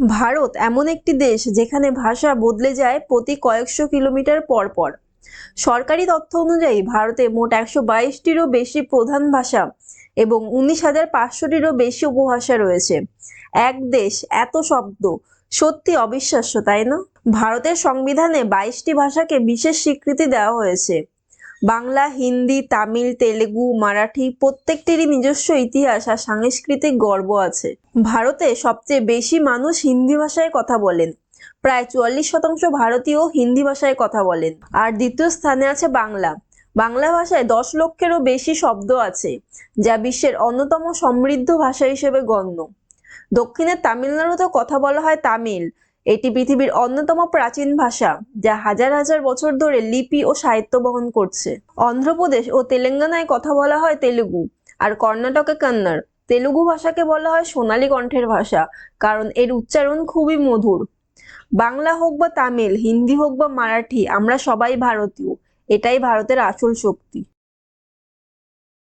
ভারত এমন একটি দেশ যেখানে ভাষা বদলে যায় প্রতি কয়েকশো কিলোমিটার পর পর। সরকারি তথ্য অনুযায়ী ভারতে মোট একশো বাইশটিরও বেশি প্রধান ভাষা এবং উনিশ হাজার পাঁচশোটিরও বেশি উপভাষা রয়েছে। এক দেশ এত শব্দ, সত্যি অবিশ্বাস্য, তাই না? ভারতের সংবিধানে বাইশটি ভাষাকে বিশেষ স্বীকৃতি দেওয়া হয়েছে। বাংলা, হিন্দি, তামিল, তেলেগু, মারাঠি প্রত্যেকটিরই নিজস্ব ইতিহাস আর সাংস্কৃতিক গর্ব আছে। ভারতে সবচেয়ে বেশি মানুষ হিন্দি ভাষায় কথা বলেন। প্রায় চুয়াল্লিশ শতাংশ ভারতীয় হিন্দি ভাষায় কথা বলেন। আর দ্বিতীয় স্থানে আছে বাংলা। বাংলা ভাষায় দশ লক্ষেরও বেশি শব্দ আছে, যা বিশ্বের অন্যতম সমৃদ্ধ ভাষা হিসেবে গণ্য। দক্ষিণের তামিলনাড়ুতেও কথা বলা হয় তামিল এটি পৃথিবীর অন্যতম প্রাচীন ভাষা, যা হাজার হাজার বছর ধরে লিপি ও সাহিত্য বহন করছে। অন্ধ্রপ্রদেশ ও তেলেঙ্গানায় কথা বলা হয় তেলুগু আর কর্ণাটকে কন্নড় তেলুগু ভাষাকে বলা হয় সোনালী কণ্ঠের ভাষা, কারণ এর উচ্চারণ খুবই মধুর। বাংলা হোক বা তামিল, হিন্দি হোক বা মারাঠি, আমরা সবাই ভারতীয়। এটাই ভারতের আসল শক্তি।